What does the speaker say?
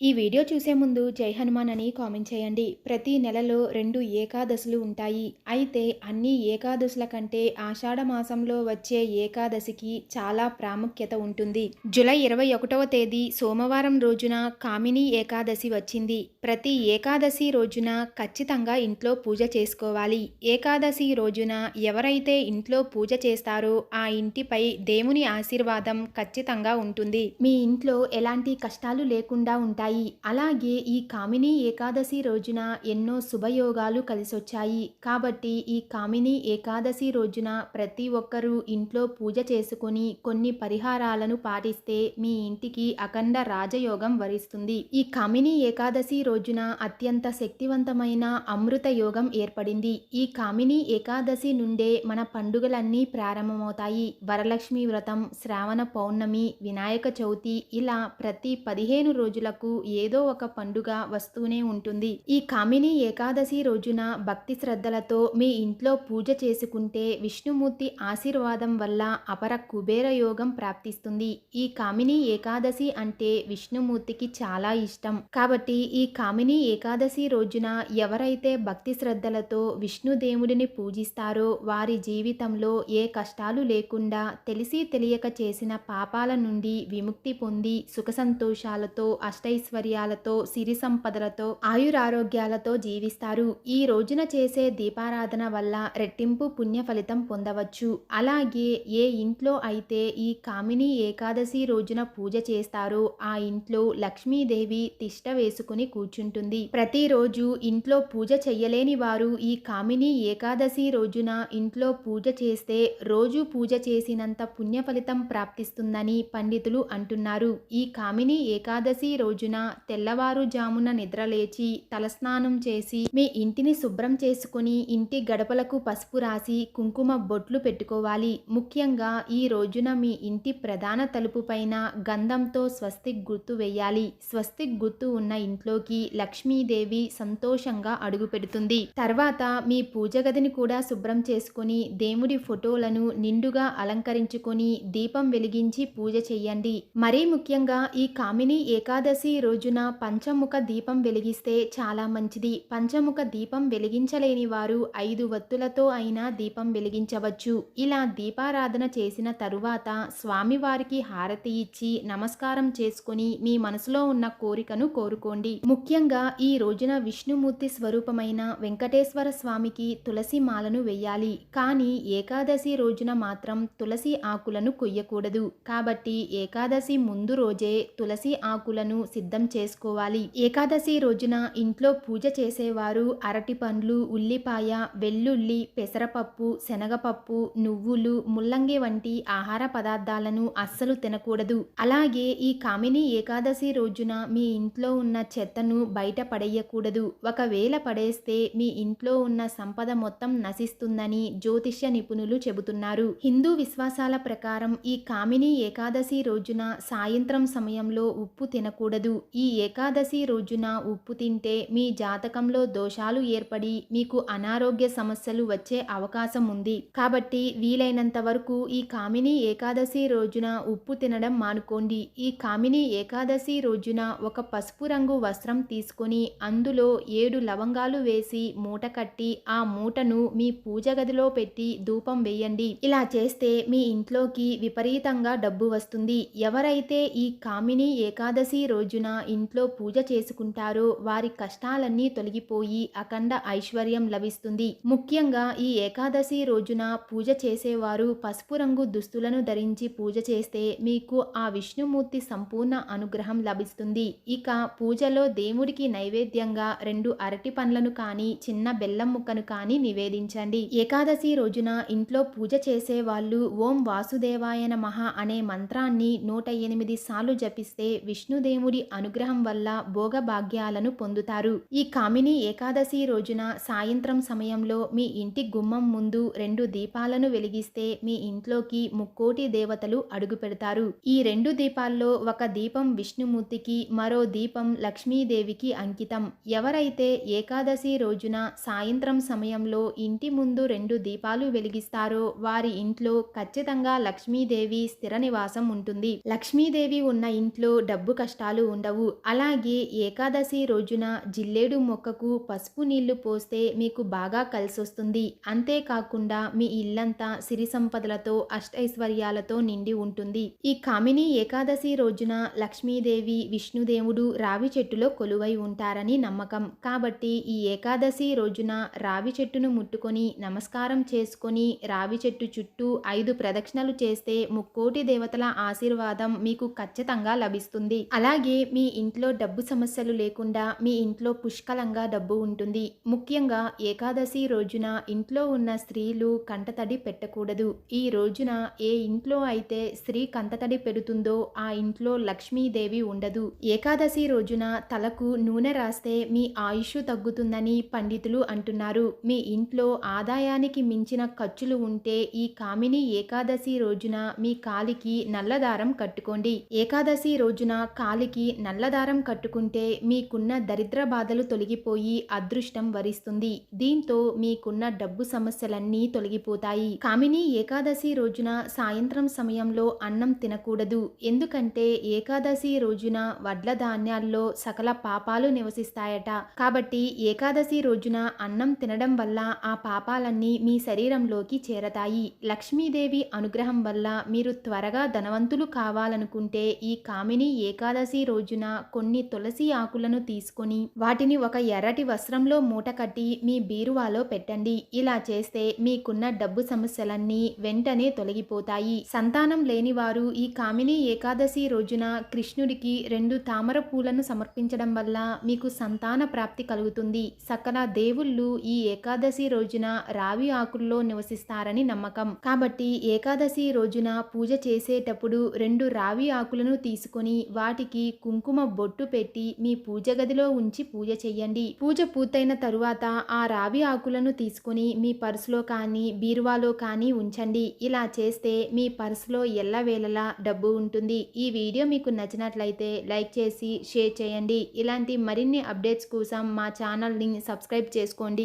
ఈ వీడియో చూసే ముందు జై హనుమాన్ అని కామెంట్ చేయండి. ప్రతి నెలలో రెండు ఏకాదశులు ఉంటాయి. అయితే అన్ని ఏకాదశుల కంటే ఆషాఢ మాసంలో వచ్చే ఏకాదశికి చాలా ప్రాముఖ్యత ఉంటుంది. జూలై ఇరవై ఒకటవ తేదీ సోమవారం రోజున కామిని ఏకాదశి వచ్చింది. ప్రతి ఏకాదశి రోజున ఖచ్చితంగా ఇంట్లో పూజ చేసుకోవాలి. ఏకాదశి రోజున ఎవరైతే ఇంట్లో పూజ చేస్తారో ఆ ఇంటిపై దేవుని ఆశీర్వాదం ఖచ్చితంగా ఉంటుంది. మీ ఇంట్లో ఎలాంటి కష్టాలు లేకుండా ఉంటాయి? అలాగే ఈ కామిని ఏకాదశి రోజున ఎన్నో శుభయోగాలు కలిసొచ్చాయి. కాబట్టి ఈ కామిని ఏకాదశి రోజున ప్రతి ఒక్కరూ ఇంట్లో పూజ చేసుకుని కొన్ని పరిహారాలను పాటిస్తే మీ ఇంటికి అఖండ రాజయోగం వరిస్తుంది. ఈ కామిని ఏకాదశి రోజున అత్యంత శక్తివంతమైన అమృత యోగం ఏర్పడింది. ఈ కామిని ఏకాదశి నుండే మన పండుగలన్నీ ప్రారంభమవుతాయి. వరలక్ష్మి వ్రతం శ్రావణ పౌర్ణమి వినాయక చవితి ఇలా ప్రతి పదిహేను రోజులకు ఏదో ఒక పండుగ వస్తూనే ఉంటుంది. ఈ కామిని ఏకాదశి రోజున భక్తి శ్రద్ధలతో మీ ఇంట్లో పూజ చేసుకుంటే విష్ణుమూర్తి ఆశీర్వాదం వల్ల అపర కుబేర యోగం ప్రాప్తిస్తుంది. ఈ కామిని ఏకాదశి అంటే విష్ణుమూర్తికి చాలా ఇష్టం. కాబట్టి ఈ కామిని ఏకాదశి రోజున ఎవరైతే భక్తి శ్రద్ధలతో విష్ణుదేవుడిని పూజిస్తారో వారి జీవితంలో ఏ కష్టాలు లేకుండా తెలిసి తెలియక చేసిన పాపాల నుండి విముక్తి పొంది సుఖ సంతోషాలతో ఐశ్వర్యాలతో సిరి సంపదలతో ఆయురారోగ్యాలతో జీవిస్తారు. ఈ రోజున చేసే దీపారాధన వల్ల రెట్టింపు పుణ్య ఫలితం పొందవచ్చు. అలాగే ఏ ఇంట్లో అయితే ఈ కామిని ఏకాదశి రోజున పూజ చేస్తారో ఆ ఇంట్లో లక్ష్మీదేవి తిష్ట వేసుకుని కూర్చుంటుంది. ప్రతిరోజు ఇంట్లో పూజ చెయ్యలేని వారు ఈ కామిని ఏకాదశి రోజున ఇంట్లో పూజ చేస్తే రోజు పూజ చేసినంత పుణ్య ఫలితం ప్రాప్తిస్తుందని పండితులు అంటున్నారు. ఈ కామిని ఏకాదశి రోజున తెల్లవారుజామున నిద్రలేచి తలస్నానం చేసి మీ ఇంటిని శుభ్రం చేసుకుని ఇంటి గడపలకు పసుపు రాసి కుంకుమ బొట్లు పెట్టుకోవాలి. ముఖ్యంగా ఈ రోజున మీ ఇంటి ప్రధాన తలుపు పైన గంధంతో స్వస్తిక్ గుర్తు వేయాలి. స్వస్తిక్ గుర్తు ఉన్న ఇంట్లోకి లక్ష్మీదేవి సంతోషంగా అడుగు పెడుతుంది. తర్వాత మీ పూజ గదిని కూడా శుభ్రం చేసుకొని దేవుడి ఫోటోలను నిండుగా అలంకరించుకొని దీపం వెలిగించి పూజ చెయ్యండి మరీ ముఖ్యంగా ఈ కామిని ఏకాదశి రోజున పంచముఖ దీపం వెలిగిస్తే చాలా మంచిది. పంచముఖ దీపం వెలిగించలేని వారు ఐదు వత్తులతో అయినా దీపం వెలిగించవచ్చు. ఇలా దీపారాధన చేసిన తరువాత స్వామివారికి హారతి ఇచ్చి నమస్కారం చేసుకొని మీ మనసులో ఉన్న కోరికను కోరుకోండి. ముఖ్యంగా ఈ రోజున విష్ణుమూర్తి స్వరూపమైన వెంకటేశ్వర స్వామికి తులసి మాలను వెయ్యాలి. కానీ ఏకాదశి రోజున మాత్రం తులసి ఆకులను కొయ్యకూడదు. కాబట్టి ఏకాదశి ముందు రోజే తులసి ఆకులను సిద్ధం చేసుకోవాలి. ఏకాదశి రోజున ఇంట్లో పూజ చేసేవారు అరటి పండ్లు ఉల్లిపాయ వెల్లుల్లి పెసరపప్పు శనగపప్పు నువ్వులు ముల్లంగి వంటి ఆహార పదార్థాలను అస్సలు తినకూడదు. అలాగే ఈ కామిని ఏకాదశి రోజున మీ ఇంట్లో ఉన్న చెత్తను బయట పడేయకూడదు. ఒకవేళ పడేస్తే మీ ఇంట్లో ఉన్న సంపద మొత్తం నశిస్తుందని జ్యోతిష్య నిపుణులు చెబుతున్నారు. హిందూ విశ్వాసాల ప్రకారం ఈ కామిని ఏకాదశి రోజున సాయంత్రం సమయంలో ఉప్పు తినకూడదు. ఈ ఏకాదశి రోజున ఉప్పు తింటే మీ జాతకంలో దోషాలు ఏర్పడి మీకు అనారోగ్య సమస్యలు వచ్చే అవకాశం ఉంది. కాబట్టి వీలైనంత వరకు ఈ కామిని ఏకాదశి రోజున ఉప్పు తినడం మానుకోండి. ఈ కామిని ఏకాదశి రోజున ఒక పసుపు రంగు వస్త్రం తీసుకొని అందులో ఏడు లవంగాలు వేసి మూట కట్టి ఆ మూటను మీ పూజ గదిలో పెట్టి ధూపం వేయండి. ఇలా చేస్తే మీ ఇంట్లోకి విపరీతంగా డబ్బు వస్తుంది. ఎవరైతే ఈ కామిని ఏకాదశి రోజున ఇంట్లో పూజ చేసుకుంటారో వారి కష్టాలన్నీ తొలగిపోయి అఖండ ఐశ్వర్యం లభిస్తుంది. ముఖ్యంగా ఈ ఏకాదశి రోజున పూజ చేసేవారు పసుపు రంగు దుస్తులను ధరించి పూజ చేస్తే మీకు ఆ విష్ణుమూర్తి సంపూర్ణ అనుగ్రహం లభిస్తుంది. ఇక పూజలో దేవుడికి నైవేద్యంగా రెండు అరటి పండ్లను కానీ చిన్న బెల్లం ముక్కను కానీ నివేదించండి. ఏకాదశి రోజున ఇంట్లో పూజ చేసే వాళ్ళు ఓం వాసుదేవాయ నమః అనే మంత్రాన్ని నూట ఎనిమిది సార్లు జపిస్తే విష్ణుదేవుడి అనుగ్రహం వల్ల భోగభాగ్యాలను పొందుతారు. ఈ కామిని ఏకాదశి రోజున సాయంత్రం సమయంలో మీ ఇంటి గుమ్మం ముందు రెండు దీపాలను వెలిగిస్తే మీ ఇంట్లోకి ముక్కోటి దేవతలు అడుగు పెడతారు. ఈ రెండు దీపాల్లో ఒక దీపం విష్ణుమూర్తికి మరో దీపం లక్ష్మీదేవికి అంకితం. ఎవరైతే ఏకాదశి రోజున సాయంత్రం సమయంలో ఇంటి ముందు రెండు దీపాలు వెలిగిస్తారో వారి ఇంట్లో ఖచ్చితంగా లక్ష్మీదేవి స్థిర నివాసం ఉంటుంది. లక్ష్మీదేవి ఉన్న ఇంట్లో డబ్బు కష్టాలు ఉండవు. ఉండవు. అలాగే ఏకాదశి రోజున జిల్లేడు మొక్కకు పసుపు నీళ్ళు పోస్తే మీకు బాగా కలిసొస్తుంది. అంతేకాకుండా మీ ఇల్లంతా సిరి సంపదలతో అష్టైశ్వర్యాలతో నిండి ఉంటుంది. ఈ కామిని ఏకాదశి రోజున లక్ష్మీదేవి విష్ణుదేవుడు రావి చెట్టులో కొలువై ఉంటారని నమ్మకం. కాబట్టి ఈ ఏకాదశి రోజున రావి చెట్టును ముట్టుకొని నమస్కారం చేసుకొని రావి చెట్టు చుట్టూ ఐదు ప్రదక్షిణలు చేస్తే ముక్కోటి దేవతల ఆశీర్వాదం మీకు ఖచ్చితంగా లభిస్తుంది. అలాగే మీ ఇంట్లో డబ్బు సమస్యలు లేకుండా మీ ఇంట్లో పుష్కలంగా డబ్బు ఉంటుంది. ముఖ్యంగా ఏకాదశి రోజున ఇంట్లో ఉన్న స్త్రీలు కంటతడి పెట్టకూడదు. ఈ రోజున ఏ ఇంట్లో అయితే స్త్రీ కంటతడి పెడుతుందో ఆ ఇంట్లో లక్ష్మీదేవి ఉండదు. ఏకాదశి రోజున తలకు నూనె రాస్తే మీ ఆయుష్ తగ్గుతుందని పండితులు అంటున్నారు. మీ ఇంట్లో ఆదాయానికి మించిన ఖర్చులు ఉంటే ఈ కామిని ఏకాదశి రోజున మీ కాలికి నల్లదారం కట్టుకోండి. ఏకాదశి రోజున కాలికి నల్లదారం కట్టుకుంటే మీకున్న దరిద్ర బాధలు తొలగిపోయి అదృష్టం వరిస్తుంది. దీంతో మీకున్న డబ్బు సమస్యలన్నీ తొలగిపోతాయి. కామిని ఏకాదశి రోజున సాయంత్రం సమయంలో అన్నం తినకూడదు. ఎందుకంటే ఏకాదశి రోజున వడ్ల ధాన్యాల్లో సకల పాపాలు నివసిస్తాయట. కాబట్టి ఏకాదశి రోజున అన్నం తినడం వల్ల ఆ పాపాలన్నీ మీ శరీరంలోకి చేరతాయి. లక్ష్మీదేవి అనుగ్రహం వల్ల మీరు త్వరగా ధనవంతులు కావాలనుకుంటే ఈ కామిని ఏకాదశి రోజున కొన్ని తులసి ఆకులను తీసుకొని వాటిని ఒక ఎర్రటి వస్త్రంలో మూట కట్టి మీ బీరువాలో పెట్టండి. ఇలా చేస్తే మీకున్న డబ్బు సమస్యలన్నీ వెంటనే తొలగిపోతాయి. సంతానం లేని వారు ఈ కామిని ఏకాదశి రోజున కృష్ణుడికి రెండు తామర పూలను సమర్పించడం వల్ల మీకు సంతాన ప్రాప్తి కలుగుతుంది. సకల దేవుళ్ళు ఈ ఏకాదశి రోజున రావి ఆకుల్లో నివసిస్తారని నమ్మకం. కాబట్టి ఏకాదశి రోజున పూజ చేసేటప్పుడు రెండు రావి ఆకులను తీసుకొని వాటికి కుంకుమ బొట్టు పెట్టి మీ పూజ గదిలో ఉంచి పూజ చెయ్యండి. పూజ పూర్తయిన తరువాత ఆ రావి ఆకులను తీసుకొని మీ పర్సులో కానీ బీరువాలో కానీ ఉంచండి. ఇలా చేస్తే మీ పర్సులో ఎల్లవేళలా డబ్బు ఉంటుంది. ఈ వీడియో మీకు నచ్చినట్లయితే లైక్ చేసి షేర్ చేయండి. ఇలాంటి మరిన్ని అప్డేట్స్ కోసం మా ఛానల్ని సబ్స్క్రైబ్ చేసుకోండి.